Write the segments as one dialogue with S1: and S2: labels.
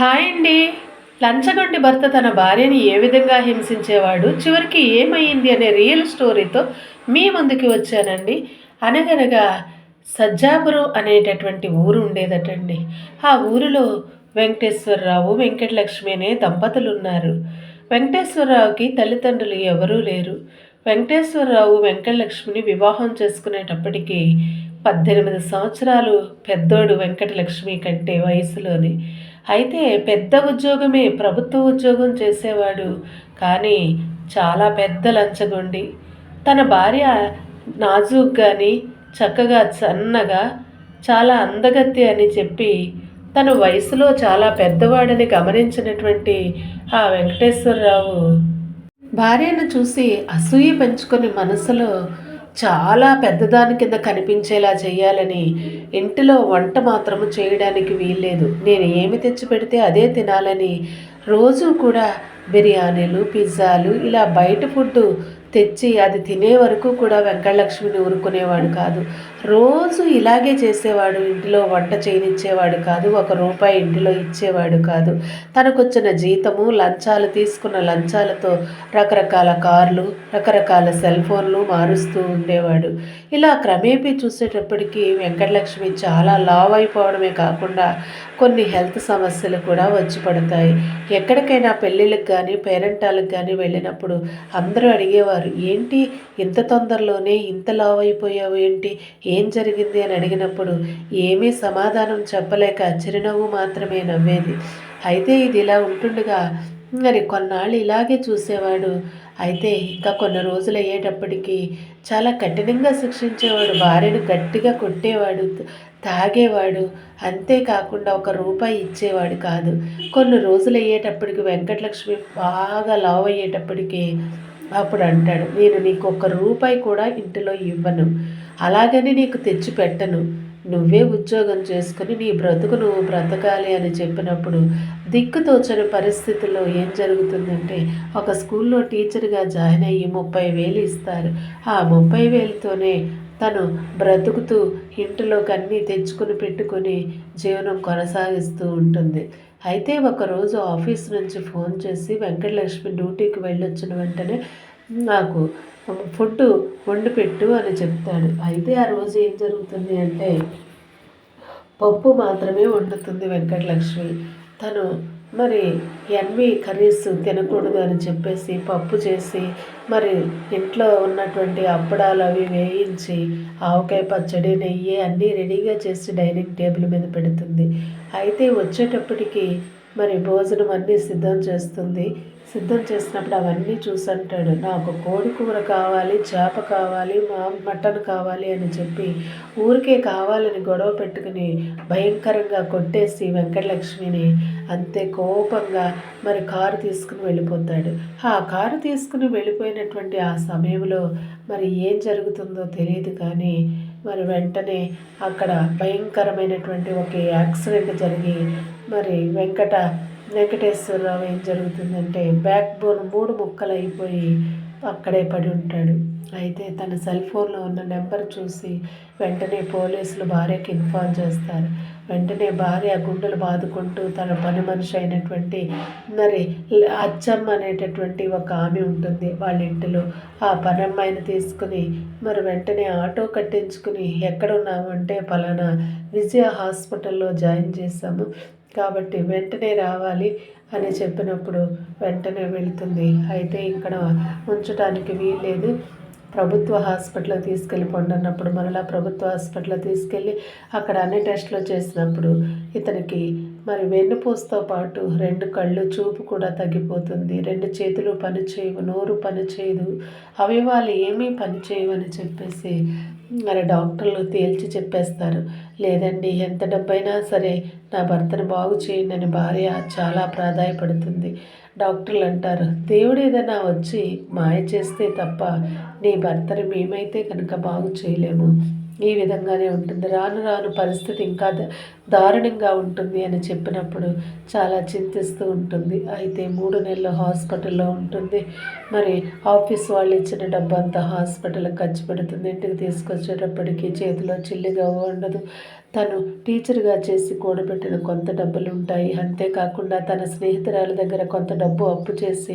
S1: Hi అండి. లంచగొండి భర్త తన భార్యని ఏ విధంగా హింసించేవాడు? చివరికి ఏమైంది అనే రియల్ స్టోరీతో మీ ముందుకి వచ్చానండి. అనగనగా సజ్జాపురం అనేటటువంటి ఊరు ఉండేదటండి. ఆ ఊరిలో వెంకటేశ్వరరావు వెంకటలక్ష్మి అనే దంపతులు ఉన్నారు వెంకటేశ్వరరావుకి తల్లిదండ్రులు ఎవరూ లేరు. వెంకటేశ్వరరావు వెంకటలక్ష్మిని వివాహం చేసుకునేటప్పటికీ పద్దెనిమిది సంవత్సరాలు పెద్దోడు వెంకటలక్ష్మి కంటే వయసులోని అయితే పెద్ద ఉద్యోగమే ప్రభుత్వ ఉద్యోగం చేసేవాడు. కానీ చాలా పెద్ద లంచగొండి. తన భార్య నాజూక్ కానీ చక్కగా సన్నగా చాలా అందగత్తి అని చెప్పి తన వయసులో చాలా పెద్దవాడని గమనించినటువంటి ఆ వెంకటేశ్వరరావు భార్యను చూసి అసూయ పెంచుకొని మనసులో చాలా పెద్దదాని కింద కనిపించేలా చేయాలని ఇంటిలో వంట మాత్రము చేయడానికి వీల్లేదు. నేను ఏమి తెచ్చి పెడితే అదే తినాలని రోజు కూడా బిర్యానీలు పిజ్జాలు ఇలా బయట ఫుడ్ తెచ్చి అది తినే వరకు కూడా వెంకటలక్ష్మిని ఊరుకునేవాడు కాదు. రోజు ఇలాగే చేసేవాడు ఇంటిలో వంట చేయనిచ్చేవాడు కాదు ఒక రూపాయి ఇంటిలో ఇచ్చేవాడు కాదు. తనకొచ్చిన జీతము లంచాలు తీసుకున్న లంచాలతో రకరకాల కార్లు రకరకాల సెల్ ఫోన్లు మారుస్తూ ఉండేవాడు. ఇలా క్రమేపీ చూసేటప్పటికీ వెంకటలక్ష్మి చాలా లావ్ అయిపోవడమే కాకుండా కొన్ని హెల్త్ సమస్యలు కూడా వచ్చి పడతాయి. ఎక్కడికైనా పెళ్ళిళ్ళకి కానీ పేరెంటాలకు కానీ వెళ్ళినప్పుడు అందరూ అడిగేవారు ఏంటి ఇంత తొందరలోనే ఇంత లావైపోయావు అయిపోయావు ఏంటి? ఏం జరిగింది అని అడిగినప్పుడు ఏమీ సమాధానం చెప్పలేక చిరునవ్వు మాత్రమే నవ్వేది. అయితే ఇది ఇలా ఉంటుండగా మరి కొన్నాళ్ళు ఇలాగే చూసేవాడు. అయితే ఇంకా కొన్ని రోజులు అయ్యేటప్పటికీ చాలా కఠినంగా శిక్షించేవాడు భార్యను గట్టిగా కొట్టేవాడు తాగేవాడు అంతేకాకుండా ఒక రూపాయి ఇచ్చేవాడు కాదు. కొన్ని రోజులు అయ్యేటప్పటికి వెంకటలక్ష్మి బాగా లావ్ అయ్యేటప్పటికీ అప్పుడు అంటాడు నేను నీకు ఒక్క రూపాయి కూడా ఇంటిలో ఇవ్వను. అలాగని నీకు తెచ్చి పెట్టను. నువ్వే ఉద్యోగం చేసుకుని నీ బ్రతుకు నువ్వు బ్రతకాలి అని చెప్పినప్పుడు దిక్కుతోచని పరిస్థితుల్లో ఏం జరుగుతుందంటే ఒక స్కూల్లో టీచర్గా జాయిన్ అయ్యి ముప్పై వేలు ఇస్తారు. ఆ ముప్పై వేలతోనే తను బ్రతుకుతూ ఇంటిలోకి అన్నీ తెచ్చుకుని పెట్టుకొని జీవనం కొనసాగిస్తూ ఉంటుంది. అయితే ఒకరోజు ఆఫీస్ నుంచి ఫోన్ చేసి వెంకటలక్ష్మి డ్యూటీకి వెళ్ళొచ్చిన వెంటనే నాకు ఫుడ్ వండి పెట్టు అని చెప్తాడు. అయితే ఆ రోజు ఏం జరుగుతుంది అంటే పప్పు మాత్రమే వండుతుంది వెంకటలక్ష్మి. తను మరి ఎన్వి కర్రీస్ తినకూడదు అని చెప్పేసి పప్పు చేసి మరి ఇంట్లో ఉన్నటువంటి అప్పడాలు అవి వేయించి ఆవకాయ పచ్చడి నెయ్యి అన్నీ రెడీగా చేసి డైనింగ్ టేబుల్ మీద పెడుతుంది. అయితే వచ్చేటప్పటికి మరి భోజనం అన్నీ సిద్ధం చేస్తుంది. సిద్ధం చేసినప్పుడు అవన్నీ చూసంటాడు. నాకు కోడి కూర కావాలి చేప కావాలి మా మటన్ కావాలి అని చెప్పి ఊరికే కావాలని గొడవ పెట్టుకుని భయంకరంగా కొట్టేసి వెంకటలక్ష్మిని అంతే కోపంగా మరి కారు తీసుకుని వెళ్ళిపోతాడు. ఆ కారు తీసుకుని వెళ్ళిపోయినటువంటి ఆ సమయంలో మరి ఏం జరుగుతుందో తెలియదు కానీ మరి వెంటనే అక్కడ భయంకరమైనటువంటి ఒక యాక్సిడెంట్ జరిగి మరి వెంకట వెంకటేశ్వరరావు ఏం జరుగుతుందంటే బ్యాక్ బోన్ మూడు ముక్కలు అయిపోయి అక్కడే పడి ఉంటాడు. అయితే తన సెల్ ఫోన్లో ఉన్న నెంబర్ చూసి వెంటనే పోలీసులు భార్యకి ఇన్ఫార్మ్ చేస్తారు. వెంటనే భార్య గుండెలు బాదుకుంటూ తన పని మనిషి అయినటువంటి మరి అచ్చమ్మ అనేటటువంటి ఒక ఆమె ఉంటుంది వాళ్ళ ఇంటిలో. ఆ పనమ్మాయిని తీసుకుని మరి వెంటనే ఆటో కట్టించుకుని ఎక్కడున్నామంటే పలానా విజయ హాస్పిటల్లో జాయిన్ చేశాము. కాబట్టి వెంటనే రావాలి అని చెప్పినప్పుడు వెంటనే వెళుతుంది. అయితే ఇక్కడ ఉంచడానికి వీల్లేదు. ప్రభుత్వ హాస్పిటల్ తీసుకెళ్ళిపోండి అన్నప్పుడు మరలా ప్రభుత్వ హాస్పిటల్లో తీసుకెళ్ళి అక్కడ అన్ని టెస్టులు చేసినప్పుడు ఇతనికి మరి వెన్నుపూసతో పాటు రెండు కళ్ళు చూపు కూడా తగ్గిపోతుంది. రెండు చేతులు పనిచేయవు నోరు పనిచేయదు అవయవాలు ఏమీ పనిచేయవు అని చెప్పేసి మరి డాక్టర్లు తేల్చి చెప్పేస్తారు. లేదండి ఎంత డబ్బైనా సరే నా భర్తను బాగు చేయండి అని భార్య చాలా ప్రాధాయపడుతుంది. డాక్టర్లు అంటారు దేవుడు ఏదైనా వచ్చి మాయ చేస్తే తప్ప నీ భర్తను మేమైతే కనుక బాగు చేయలేము. ఈ విధంగానే ఉంటుంది. రాను రాను పరిస్థితి ఇంకా దారుణంగా ఉంటుంది అని చెప్పినప్పుడు చాలా చింతిస్తూ ఉంటుంది. అయితే మూడు నెలలు హాస్పిటల్లో ఉంటుంది. మరి ఆఫీస్ వాళ్ళు ఇచ్చిన డబ్బు అంతా హాస్పిటల్కి ఖర్చు పెడుతుంది. ఇంటికి తీసుకొచ్చేటప్పటికి చేతిలో చిల్లిగా ఉండదు. తను టీచర్గా చేసి కూడబెట్టిన కొంత డబ్బులు ఉంటాయి అంతేకాకుండా తన స్నేహితురాల దగ్గర కొంత డబ్బు అప్పు చేసి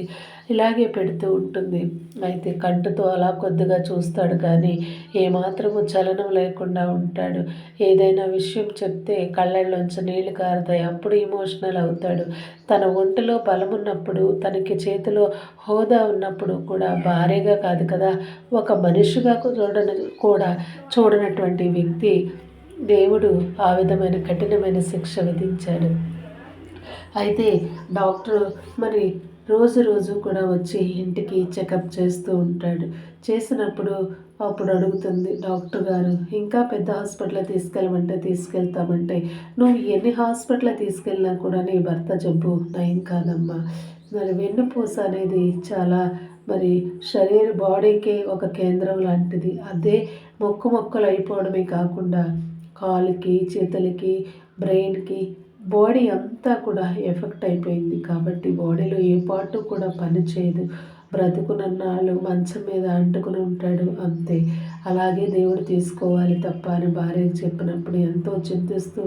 S1: ఇలాగే పెడుతూ ఉంటుంది. అయితే కంటుతో అలా కొద్దిగా చూస్తాడు కానీ ఏమాత్రము చలనం లేకుండా ఉంటాడు. ఏదైనా విషయం చెప్తే కళ్ళల్లోంచి నీళ్ళు కారుతాయి. అప్పుడు ఇమోషనల్ అవుతాడు. తన ఒంటిలో బలమున్నప్పుడు తనకి చేతిలో హోదా ఉన్నప్పుడు కూడా భారీగా కాదు కదా ఒక మనిషిగా చూడని కూడా చూడనటువంటి వ్యక్తి దేవుడు ఆ విధమైన కఠినమైన శిక్ష విధించాడు. అయితే డాక్టర్ మరి రోజు రోజు కూడా వచ్చి ఇంటికి చెకప్ చేస్తూ ఉంటాడు. చేసినప్పుడు అప్పుడు అడుగుతుంది డాక్టర్ గారు ఇంకా పెద్ద హాస్పిటల్ తీసుకెళ్ళమంటే తీసుకెళ్తామంటే నువ్వు ఎన్ని హాస్పిటల్ తీసుకెళ్ళినా కూడా నీ భర్త జబ్బు నయం కాదమ్మా. మరి వెన్నుపూస అనేది చాలా మరి శరీర బాడీకి ఒక కేంద్రం లాంటిది. అదే మొక్కు మొక్కలు అయిపోవడమే కాకుండా కాలుకి చేతులకి బ్రెయిన్కి బాడీ అంతా కూడా ఎఫెక్ట్ అయిపోయింది. కాబట్టి బాడీలో ఏ పార్ట్ కూడా పనిచేయదు బ్రతుకునన్నాళ్ళు మంచం మీద అంటుకుని ఉంటాడు అంతే. అలాగే దేవుడు తీసుకోవాలి తప్ప అని భార్యకు చెప్పినప్పుడు ఎంతో చింతిస్తూ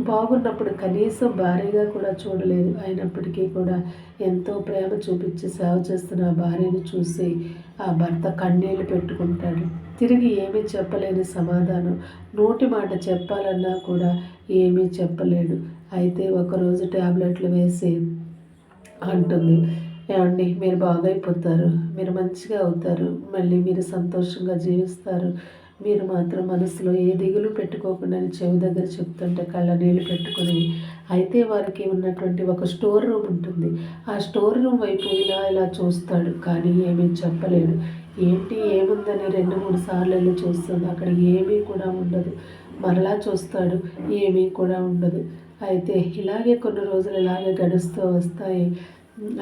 S1: బాగున్నప్పుడు కనీసం భార్యగా కూడా చూడలేదు. అయినప్పటికీ కూడా ఎంతో ప్రేమ చూపించి సేవ చేస్తున్న ఆ భార్యను చూసి ఆ భర్త కన్నీళ్ళు పెట్టుకుంటాడు. తిరిగి ఏమీ చెప్పలేని సమాధానం. నోటి మాట చెప్పాలన్నా కూడా ఏమీ చెప్పలేడు అయితే ఒకరోజు ట్యాబ్లెట్లు వేసి అంటుంది. ఏమండి మీరు బాగైపోతారు. మీరు మంచిగా అవుతారు. మళ్ళీ మీరు సంతోషంగా జీవిస్తారు. మీరు మాత్రం మనసులో ఏ దిగులు పెట్టుకోకుండా చెవి దగ్గర చెప్తుంటే కళ్ళ నీళ్ళు పెట్టుకుని అయితే వారికి ఉన్నటువంటి ఒక స్టోర్ రూమ్ ఉంటుంది. ఆ స్టోర్ రూమ్ వైపు ఇలా ఇలా చూస్తాడు. కానీ ఏమీ చెప్పలేడు. ఏంటి ఏముందని రెండు మూడు సార్లు వెళ్ళి చూస్తుంది. అక్కడ ఏమీ కూడా ఉండదు. మరలా చూస్తాడు ఏమీ కూడా ఉండదు. అయితే ఇలాగే కొన్ని రోజులు ఇలాగే గడుస్తూ వస్తాయి.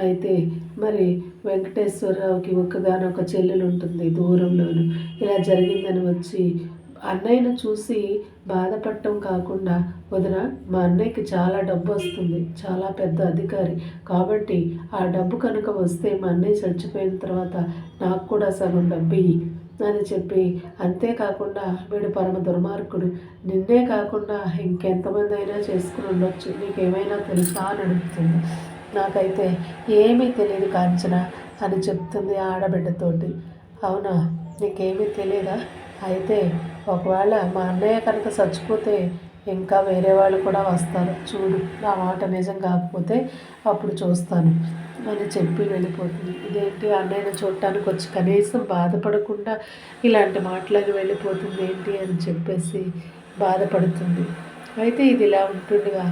S1: అయితే మరి వెంకటేశ్వరరావుకి ఒక్కగానొక చెల్లెలు ఉంటుంది దూరంలోను. ఇలా జరిగిందని వచ్చి అన్నయ్యను చూసి బాధపడటం కాకుండా వదిన మా అన్నయ్యకి చాలా డబ్బు వస్తుంది. చాలా పెద్ద అధికారి. కాబట్టి ఆ డబ్బు కనుక వస్తే మా అన్నయ్య చచ్చిపోయిన తర్వాత నాకు కూడా సగం డబ్బు ఇయ్యి అని చెప్పి అంతేకాకుండా వీడు పరమ దుర్మార్గుడు. నిన్నే కాకుండా ఇంకెంతమంది అయినా చేసుకుని ఉండొచ్చు. నీకేమైనా తెలుసా అని అడుగుతుంది. నాకైతే ఏమీ తెలియదు కాంచన అని చెప్తుంది ఆడబిడ్డతోటి. అవునా? నీకేమీ తెలియదా అయితే ఒకవేళ మా అన్నయ్య కనుక చచ్చిపోతే ఇంకా వేరే వాళ్ళు కూడా వస్తారు. చూడు నా మాట నిజం కాకపోతే అప్పుడు చూస్తాను అని చెప్పి వెళ్ళిపోతుంది. ఇదేంటి అన్నయ్యను చూడటానికి వచ్చి కనీసం బాధపడకుండా ఇలాంటి మాటలకు వెళ్ళిపోతుంది ఏంటి అని చెప్పేసి బాధపడుతుంది. అయితే ఇది ఇలా ఉంటుండగా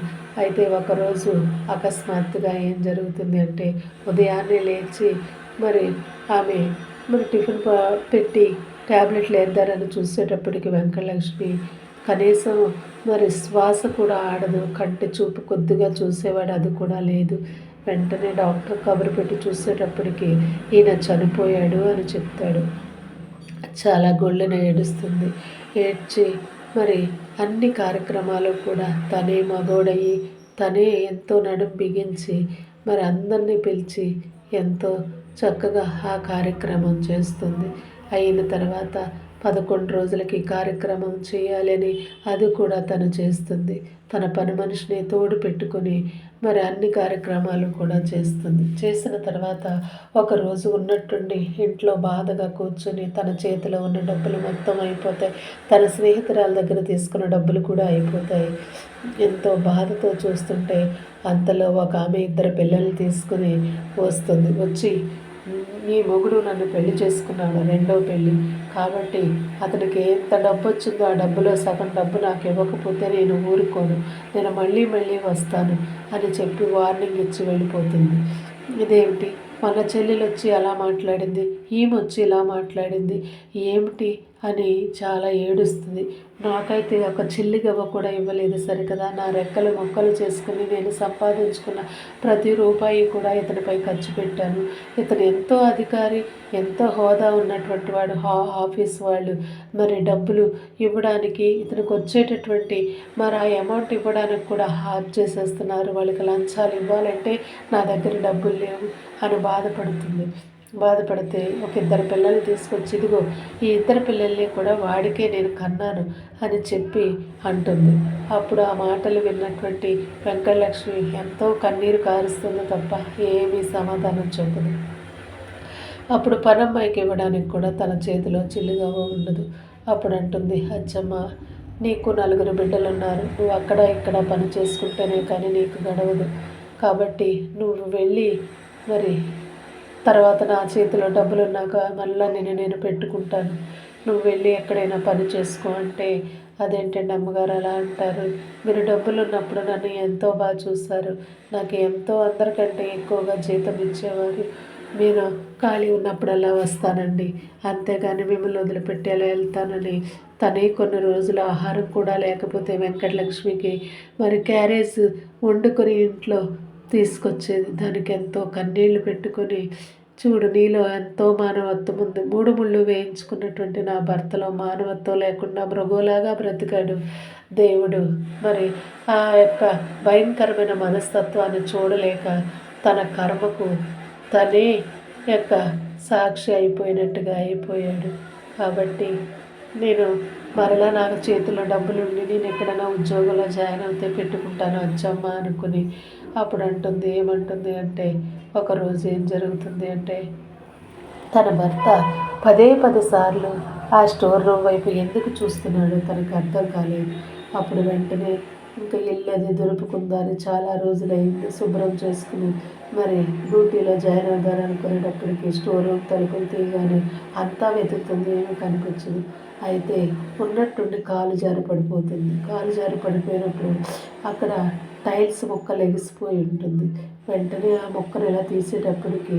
S1: అయితే ఒకరోజు అకస్మాత్తుగా ఏం జరుగుతుంది అంటే ఉదయాన్నే లేచి మరి ఆమె మరి టిఫిన్ పెట్టి ట్యాబ్లెట్లు వేద్దారని చూసేటప్పటికి వెంకటలక్ష్మి కనీసం మరి శ్వాస కూడా ఆడదు కంటి చూపు కొద్దిగా చూసేవాడు అది కూడా లేదు. వెంటనే డాక్టర్ కబురు పెట్టి చూసేటప్పటికి ఈయన చనిపోయాడు అని చెప్తాడు. చాలా గొళ్ళెన ఏడుస్తుంది. ఏడ్చి మరి అన్ని కార్యక్రమాలు కూడా తనే మగోడయి తనే ఎంతో నడుం బిగించి మరి అందరినీ పిలిచి ఎంతో చక్కగా ఆ కార్యక్రమం చేస్తుంది. అయిన తర్వాత పదకొండు రోజులకి కార్యక్రమం చేయాలని అది కూడా తను చేస్తుంది. తన పని మనిషిని తోడు పెట్టుకుని మరి అన్ని కార్యక్రమాలు కూడా చేస్తుంది. చేసిన తర్వాత ఒకరోజు ఉన్నట్టుండి ఇంట్లో బాధగా కూర్చొని తన చేతిలో ఉన్న డబ్బులు మొత్తం అయిపోతాయి. తన స్నేహితురాల దగ్గర తీసుకున్న డబ్బులు కూడా అయిపోతాయి. ఎంతో బాధతో చూస్తుంటే అంతలో ఒక ఆమె ఇద్దరు పిల్లల్ని తీసుకుని వస్తుంది. వచ్చి నీ మొగుడు నన్ను పెళ్ళి చేసుకున్నాడు రెండో పెళ్ళి కాబట్టి అతనికి ఎంత డబ్బు వచ్చిందో ఆ డబ్బులో సగం డబ్బు నాకు ఇవ్వకపోతే నేను ఊరుకోను. నేను మళ్ళీ మళ్ళీ వస్తాను అని చెప్పి వార్నింగ్ ఇచ్చి వెళ్ళిపోతుంది. ఇదేమిటి? మన చెల్లెలు వచ్చి అలా మాట్లాడింది? ఈమె వచ్చి ఇలా మాట్లాడింది? ఏమిటి? అని చాలా ఏడుస్తుంది. నాకైతే ఒక చిల్లి గవ్వ కూడా ఇవ్వలేదు సరికదా. నా రెక్కలు మొక్కలు చేసుకుని నేను సంపాదించుకున్న ప్రతి రూపాయి కూడా ఇతనిపై ఖర్చు పెట్టాను. ఇతను ఎంతో అధికారి ఎంతో హోదా ఉన్నటువంటి వాడు హా ఆఫీస్ వాళ్ళు. మరి డబ్బులు ఇవ్వడానికి ఇతనికి వచ్చేటటువంటి మరి ఆ అమౌంట్ ఇవ్వడానికి కూడా హార్ చేసేస్తున్నారు. వాళ్ళకి లంచాలు ఇవ్వాలంటే నా దగ్గర డబ్బులు లేవు అని బాధపడుతుంది. బాధపడితే ఒక ఇద్దరు పిల్లల్ని తీసుకొచ్చి ఇదిగో ఈ ఇద్దరు పిల్లల్ని కూడా వాడికే నేను కన్నాను అని చెప్పి అంటుంది. అప్పుడు ఆ మాటలు విన్నటువంటి వెంకటలక్ష్మి ఎంతో కన్నీరు కారుస్తుంది తప్ప ఏమీ సమాధానం చెప్పదు. అప్పుడు పనమ్మాయికి ఇవ్వడానికి కూడా తన చేతిలో చిల్లుగా ఉండదు. అప్పుడు అంటుంది అచ్చమ్మ నీకు నలుగురు బిడ్డలు ఉన్నారు నువ్వు అక్కడ ఇక్కడ పని చేసుకుంటేనే కానీ నీకు గడవదు. కాబట్టి నువ్వు వెళ్ళి మరి తర్వాత నా చేతిలో డబ్బులు ఉన్నాక మళ్ళీ నేను నేను పెట్టుకుంటాను. నువ్వు వెళ్ళి ఎక్కడైనా పని చేసుకో అంటే అదేంటండి అమ్మగారు అలా అంటారు. మీరు డబ్బులు ఉన్నప్పుడు నన్ను ఎంతో బాగా చూస్తారు. నాకు ఎంతో అందరికంటే ఎక్కువగా జీతం ఇచ్చేవారు. మీరు ఖాళీ ఉన్నప్పుడల్లా వస్తానండి. అంతేగాని మిమ్మల్ని వదిలిపెట్టి అలా వెళ్తానని. తనే కొన్ని రోజులు ఆహారం కూడా లేకపోతే వెంకటలక్ష్మికి. మరి క్యారేజ్ వండుకొని ఇంట్లో తీసుకొచ్చేది. దానికి ఎంతో కన్నీళ్ళు పెట్టుకొని చూడు నీలో ఎంతో మానవత్వం ఉంది. మూడు ముళ్ళు వేయించుకున్నటువంటి నా భర్తలో మానవత్వం లేకుండా మృగోలాగా బ్రతికాడు దేవుడు. మరి ఆ యొక్క భయంకరమైన మనస్తత్వాన్ని చూడలేక తన కర్మకు తనే యొక్క సాక్షి అయిపోయినట్టుగా అయిపోయాడు. కాబట్టి నేను మరలా నాకు చేతిలో డబ్బులు ఉండి నేను ఎక్కడైనా ఉద్యోగంలో జాయిన్ అవుతే పెట్టుకుంటాను. వచ్చమ్మా అనుకుని అప్పుడు అంటుంది ఏమంటుంది అంటే ఒకరోజు ఏం జరుగుతుంది అంటే తన భర్త పదే పది సార్లు ఆ స్టోర్ రూమ్ వైపు ఎందుకు చూస్తున్నాడో తనకు అర్థం కాలేదు. అప్పుడు వెంటనే ఇంకా ఇల్లు అది దొరుకుకుందని చాలా రోజులైంది శుభ్రం చేసుకుని. మరి డ్యూటీలో జాయిన్ అవుదారు అనుకునేటప్పటికి స్టోర్ రూమ్ తలుపులు తీయగానే అంతా వెతుకుతుంది ఏమి కనిపించదు. అయితే ఉన్నట్టుండి కాలు జారి పడిపోతుంది కాలు జారి పడిపోయినప్పుడు అక్కడ టైల్స్ మొక్క లెగిసిపోయి ఉంటుంది. వెంటనే ఆ మొక్కను ఎలా తీసేటప్పటికి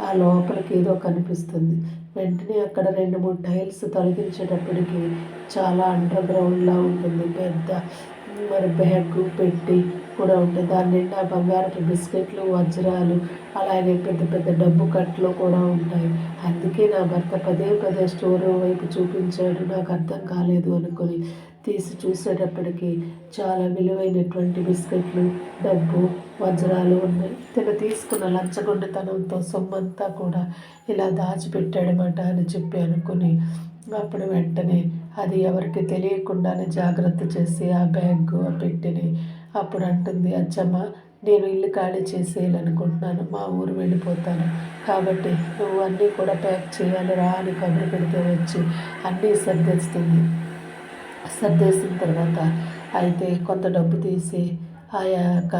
S1: ఆ లోపలికి ఏదో కనిపిస్తుంది. వెంటనే అక్కడ రెండు మూడు టైల్స్ తొలగించేటప్పటికి చాలా అండర్ గ్రౌండ్లా ఉంటుంది. పెద్ద మరి బ్యాగ్ పెట్టి కూడా ఉంటాయి. దాని నిండా బంగారపు బిస్కెట్లు వజ్రాలు అలాగే పెద్ద పెద్ద డబ్బు కట్లు కూడా ఉంటాయి. అందుకే నా భర్త పదే పదే స్టోర్ వైపు చూపించాడు. నాకు అర్థం కాలేదు అనుకొని తీసి చూసేటప్పటికి చాలా విలువైనటువంటి బిస్కెట్లు డబ్బు వజ్రాలు ఉన్నాయి. తను తీసుకున్న లంచగొండతనంతో సొమ్మంతా కూడా ఇలా దాచిపెట్టాడమాట అని చెప్పి అనుకుని అప్పుడు వెంటనే అది ఎవరికి తెలియకుండానే జాగ్రత్త చేసి ఆ బ్యాగ్ ఆ పెట్టిని అప్పుడు అంటుంది అచ్చమ్మ నేను ఇల్లు ఖాళీ చేసేయాలనుకుంటున్నాను మా ఊరు వెళ్ళిపోతాను. కాబట్టి నువ్వు అన్నీ కూడా ప్యాక్ చేయాలి రా అని కబురు పెడితే వచ్చి అన్నీ సర్దేస్తుంది. సర్దేసిన తర్వాత అయితే కొంత డబ్బు తీసి ఆ యొక్క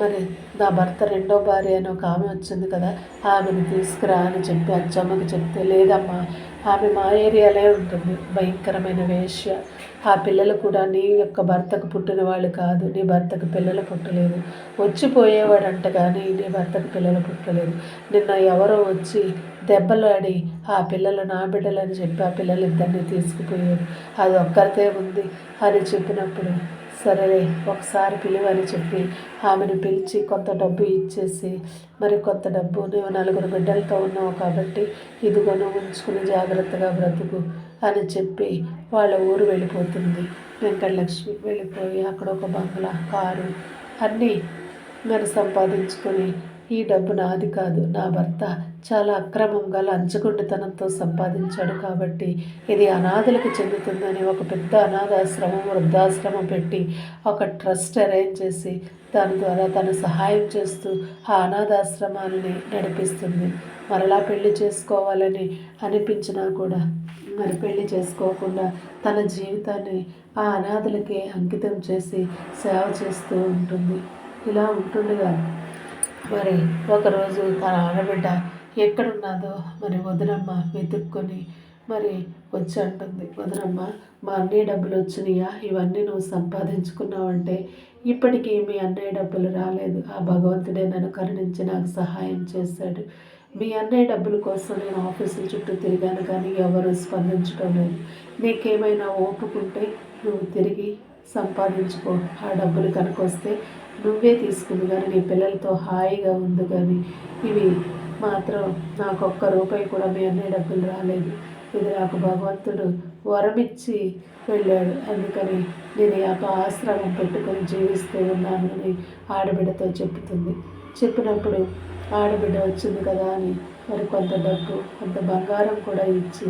S1: మరి నా భర్త రెండో భార్య అని ఒక ఆమె వచ్చింది కదా ఆమెను తీసుకురా అని చెప్పి అచ్చమ్మకి చెప్తే లేదమ్మా ఆమె మా ఏరియాలే ఉంటుంది. భయంకరమైన వేష్య ఆ పిల్లలు కూడా నీ యొక్క భర్తకు పుట్టిన వాళ్ళు కాదు. నీ భర్తకు పిల్లలు పుట్టలేదు. వచ్చిపోయేవాడంట కానీ నీ భర్తకు పిల్లలు పుట్టలేదు. నిన్న ఎవరో వచ్చి దెబ్బలాడి ఆ పిల్లలు నా బిడ్డలని చెప్పి ఆ పిల్లలు ఇద్దరిని తీసుకుపోయారు. అది ఒక్కరితే ఉంది అని చెప్పినప్పుడు సరే ఒకసారి పిలువని చెప్పి ఆమెను పిలిచి కొంత డబ్బు ఇచ్చేసి మరి కొంత డబ్బు నువ్వు నలుగురు బిడ్డలతో ఉన్నావు కాబట్టి ఇదిగోను ఉంచుకుని జాగ్రత్తగా బ్రతుకు అని చెప్పి వాళ్ళ ఊరు వెళ్ళిపోతుంది. వెంకటలక్ష్మి వెళ్ళిపోయి అక్కడ ఒక బంగ్లా కారు అన్నీ మరి సంపాదించుకొని ఈ డబ్బు నాది కాదు నా భర్త చాలా అక్రమంగా లంచగొండితనంతో సంపాదించాడు కాబట్టి ఇది అనాథలకు చెందుతుందని ఒక పెద్ద అనాథాశ్రమం వృద్ధాశ్రమం పెట్టి ఒక ట్రస్ట్ అరేంజ్ చేసి దాని ద్వారా తను సహాయం చేస్తూ ఆ అనాథాశ్రమాన్ని నడిపిస్తుంది. మరలా పెళ్ళి చేసుకోవాలని అనిపించినా కూడా మరి పెళ్ళి చేసుకోకుండా తన జీవితాన్ని ఆ అనాథలకే అంకితం చేసి సేవ చేస్తూ ఉంటుంది. ఇలా ఉంటుండగా మరి ఒకరోజు తన ఆడబిడ్డ ఎక్కడున్నదో మరి వదినమ్మ వెతుక్కొని మరి వచ్చి అంటుంది. వదినమ్మ మా అన్నయ్య డబ్బులు వచ్చినాయా ఇవన్నీ నువ్వు సంపాదించుకున్నావంటే ఇప్పటికీ మీ అన్నయ్య డబ్బులు రాలేదు. ఆ భగవంతుడే నన్ను కరుణించి నాకు సహాయం చేశాడు. మీ అన్నయ్య డబ్బుల కోసం నేను ఆఫీసుల చుట్టూ తిరిగాను కానీ ఎవరు స్పందించడం లేదు. నీకేమైనా ఓపుకుంటే నువ్వు తిరిగి సంపాదించుకో. ఆ డబ్బులు కనుకొస్తే నువ్వే తీసుకుంది కానీ నీ పిల్లలతో హాయిగా ఉంది కానీ ఇవి మాత్రం నాకు ఒక్క రూపాయి కూడా మీ అన్నయ్య డబ్బులు రాలేదు. ఇది నాకు భగవంతుడు వరమిచ్చి వెళ్ళాడు. అందుకని నేను యొక్క ఆశ్రమం పెట్టుకొని జీవిస్తూ ఉన్నాను అని ఆడబిడ్డతో చెప్తుంది. చెప్పినప్పుడు ఆడబిడ్డ వచ్చింది కదా అని మరి కొంత డబ్బు కొంత బంగారం కూడా ఇచ్చి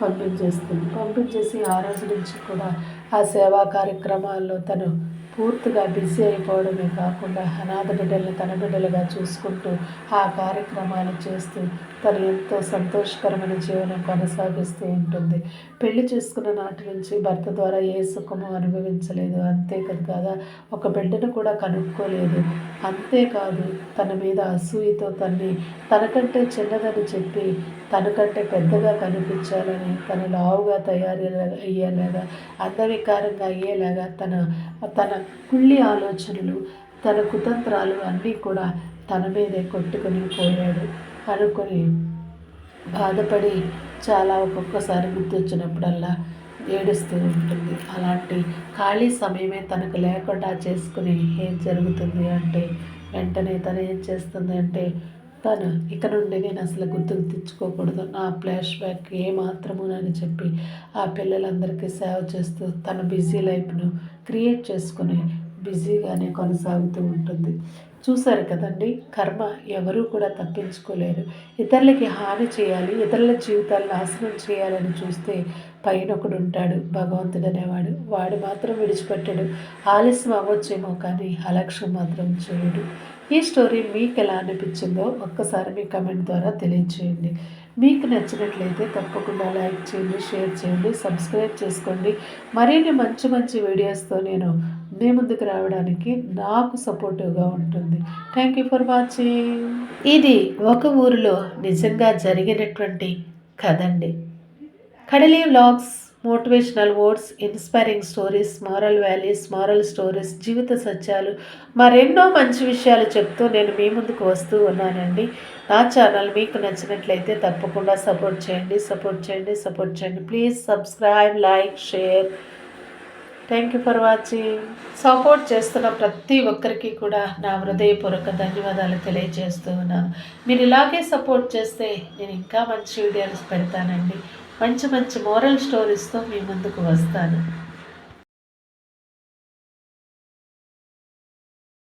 S1: పంపించేస్తుంది. పంపించేసి ఆ రోజు నుంచి కూడా ఆ సేవా కార్యక్రమాల్లో తను పూర్తిగా బిజీ అయిపోవడమే కాకుండా అనాథ బిడ్డల్ని తన బిడ్డలుగా చూసుకుంటూ ఆ కార్యక్రమాలు చేస్తూ తను ఎంతో సంతోషకరమైన జీవనం కొనసాగిస్తూ ఉంటుంది. పెళ్ళి చేసుకున్న నాటి నుంచి భర్త ద్వారా ఏ సుఖము అనుభవించలేదు. అంతేకాదు ఒక బిడ్డను కూడా కనుక్కోలేదు. అంతేకాదు తన మీద అసూయతో తన్ని తనకంటే చిన్నదని చెప్పి తనకంటే పెద్దగా కనిపించాలని తన లావుగా తయారీ అయ్యేలాగా అందవికారంగా అయ్యేలాగా తన తన కుళ్ళి ఆలోచనలు తన కుతంత్రాలు అన్నీ కూడా తన మీదే కొట్టుకుని పోయాడు. అనుకొని బాధపడి చాలా ఒక్కొక్కసారి గుర్తొచ్చినప్పుడల్లా ఏడుస్తూ ఉంటుంది. అలాంటి ఖాళీ సమయమే తనకు లేకుండా చేసుకుని ఏం జరుగుతుంది అంటే వెంటనే తను ఏం చేస్తుంది అంటే తను ఇక నుండి నేను అసలు గుర్తుకు తెచ్చుకోకూడదు. నా ఫ్లాష్ బ్యాక్ ఏమాత్రమునని చెప్పి ఆ పిల్లలందరికీ సేవ చేస్తూ తన బిజీ లైఫ్ను క్రియేట్ చేసుకుని బిజీగానే కొనసాగుతూ ఉంటుంది. చూశారు కదండి కర్మ ఎవరూ కూడా తప్పించుకోలేరు. ఇతరులకి హాని చేయాలి ఇతరుల జీవితాలు నాశనం చేయాలని చూస్తే పైన ఒకడు ఉంటాడు భగవంతుడు అనేవాడు. వాడు మాత్రం విడిచిపెట్టాడు ఆలస్యం అవ్వచ్చేమో కానీ అలక్ష్యం మాత్రం చేయడు. ఈ స్టోరీ మీకు ఎలా అనిపించిందో ఒక్కసారి మీ కమెంట్ ద్వారా తెలియచేయండి మీకు నచ్చినట్లయితే తప్పకుండా లైక్ చేయండి షేర్ చేయండి సబ్స్క్రైబ్ చేసుకోండి. మరిన్ని మంచి మంచి వీడియోస్తో నేను మీ ముందుకు రావడానికి నాకు సపోర్టివ్గా ఉంటుంది. థ్యాంక్ యూ ఫర్ వాచింగ్ ఇది ఒక ఊరిలో నిజంగా జరిగినటువంటి కదండి Kadali vlogs. Motivational words inspiring stories moral values moral stories జీవిత సత్యాలు మరెన్నో మంచి విషయాలు చెప్తూ నేను మీ ముందుకు వస్తూ ఉన్నానండి. నా ఛానల్ మీకు నచ్చినట్లయితే తప్పకుండా సపోర్ట్ చేయండి సపోర్ట్ చేయండి సపోర్ట్ చేయండి. Please subscribe like share. Thank you for watching. Support చేస్తున్న ప్రతి ఒక్కరికి కూడా నా హృదయపూర్వక ధన్యవాదాలు తెలియజేస్తూ ఉన్నాను. మీరు ఇలాగే సపోర్ట్ చేస్తే నేను ఇంకా మంచి వీడియోస్ పెడతానండి. మంచి మంచి మోరల్ స్టోరీస్తో మీ ముందుకు వస్తాను.